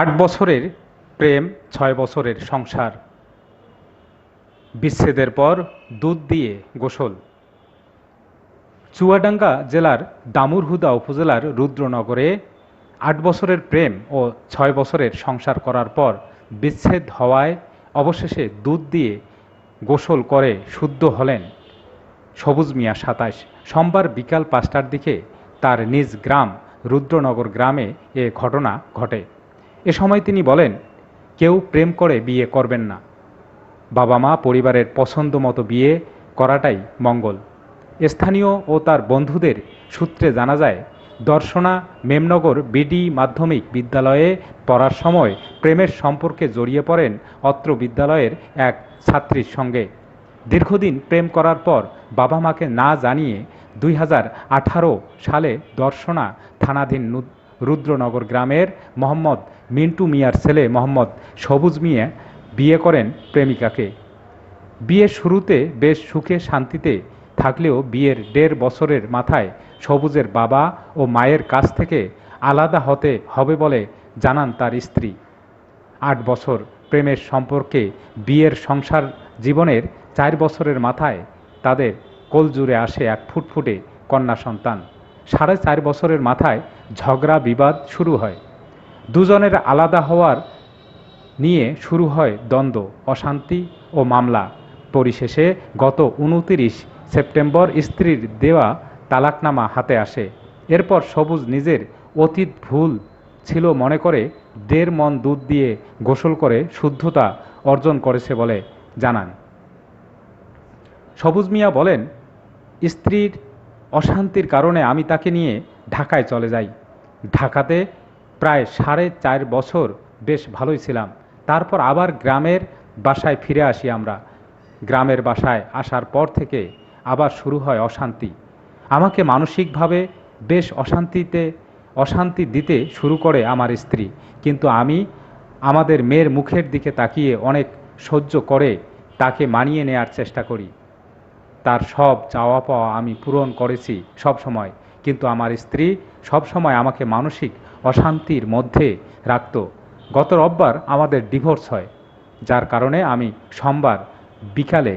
আট বছরের প্রেম, ছয় বছরের সংসার। বিচ্ছেদের পর দুধ দিয়ে গোসল। চুয়াডাঙ্গা জেলার দামুরহুদা উপজেলার রুদ্রনগরে আট বছরের প্রেম ও ছয় বছরের সংসার করার পর বিচ্ছেদ হওয়ায় অবশেষে দুধ দিয়ে গোসল করে শুদ্ধ হলেন। সবুজ মিয়া সাতাশ, সোমবার বিকাল পাঁচটার দিকে তার নিজ গ্রাম রুদ্রনগর গ্রামে এ ঘটনা ঘটে। এ সময় তিনি বলেন, কেউ প্রেম করে বিয়ে করবেন না। বাবা মা পরিবারের পছন্দ মতো বিয়ে করাটাই মঙ্গল। স্থানীয় ও তার বন্ধুদের সূত্রে জানা যায়, দর্শনা মেমনগর বিডি মাধ্যমিক বিদ্যালয়ে পড়ার সময় প্রেমের সম্পর্কে জড়িয়ে পড়েন অত্র বিদ্যালয়ের এক ছাত্রীর সঙ্গে। দীর্ঘদিন প্রেম করার পর বাবা মাকে না জানিয়ে দুই হাজার আঠারো সালে দর্শনা থানাধীন রুদ্রনগর গ্রামের মোহাম্মদ মিন্টু মিয়ার ছেলে মোহাম্মদ সবুজ মিয়া বিয়ে করেন প্রেমিকাকে। বিয়ের শুরুতে বেশ সুখে শান্তিতে থাকলেও বিয়ের দেড় বছরের মাথায় সবুজের বাবা ও মায়ের কাছ থেকে আলাদা হতে হবে বলে জানান তার স্ত্রী। আট বছর প্রেমের সম্পর্কে বিয়ের সংসার জীবনের চার বছরের মাথায় তাদের কোলজুড়ে আসে এক ফুটফুটে কন্যা সন্তান। সাড়ে চার বছরের মাথায় ঝগড়া বিবাদ শুরু হয়। দুজনের আলাদা হওয়ার নিয়ে শুরু হয় দ্বন্দ্ব, অশান্তি ও মামলা। পরিশেষে গত উনতিরিশ সেপ্টেম্বর স্ত্রীর দেওয়া তালাকনামা হাতে আসে। এরপর সবুজ নিজের অতীত ভুল ছিল মনে করে দেড় মন দুধ দিয়ে গোসল করে শুদ্ধতা অর্জন করেছে বলে জানান। সবুজ মিয়া বলেন, স্ত্রীর অশান্তির কারণে আমি তাকে নিয়ে ঢাকায় চলে যাই। ঢাকাতে প্রায় সাড়ে চার বছর বেশ ভালোই ছিলাম। তারপর আবার গ্রামের বাসায় ফিরে আসি আমরা। গ্রামের বাসায় আসার পর থেকে আবার শুরু হয় অশান্তি। আমাকে মানসিকভাবে বেশ অশান্তিতে, অশান্তি দিতে শুরু করে আমার স্ত্রী। কিন্তু আমি আমাদের মেয়ের মুখের দিকে তাকিয়ে অনেক সহ্য করে তাকে মানিয়ে নেয়ার চেষ্টা করি। তার সব চাওয়া পাওয়া আমি পূরণ করেছি সব সময় কিন্তু আমার স্ত্রী সব সময় আমাকে মানসিক অশান্তির মধ্যে রাখত। গত রোববার আমাদের ডিভোর্স হয়, যার কারণে আমি সোমবার বিকালে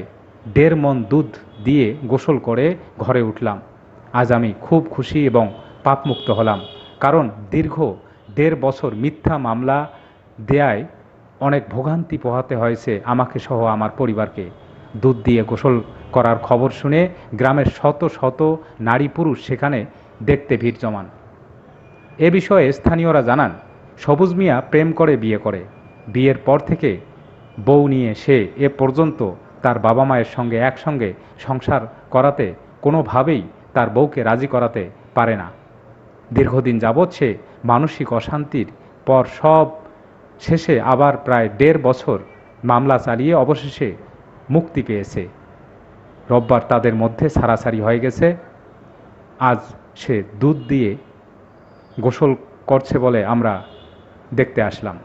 দেড় মন দুধ দিয়ে গোসল করে ঘরে উঠলাম। আজ আমি খুব খুশি এবং পাপমুক্ত হলাম, কারণ দীর্ঘ দেড় বছর মিথ্যা মামলা দেয়ায় অনেক ভোগান্তি পোহাতে হয়েছে আমাকে সহ আমার পরিবারকে। দুধ দিয়ে গোসল করার খবর শুনে গ্রামের শত শত নারী পুরুষ সেখানে দেখতে ভিড় জমান। এ বিষয়ে স্থানীয়রা জানান, সবুজ মিয়া প্রেম করে বিয়ে করে। বিয়ের পর থেকে বউ নিয়ে সে এ পর্যন্ত তার বাবা মায়ের সঙ্গে একসঙ্গে সংসার করাতে কোনোভাবেই তার বউকে রাজি করাতে পারে না। দীর্ঘদিন যাবৎ সে মানসিক অশান্তির পর সব শেষে আবার প্রায় দেড় বছর মামলা চালিয়ে অবশেষে মুক্তি পেয়েছে। রোববার তাদের মধ্যে সারাসারি হয়ে গেছে। আজ সে দুধ দিয়ে গোসল করছে বলে আমরা দেখতে আসলাম।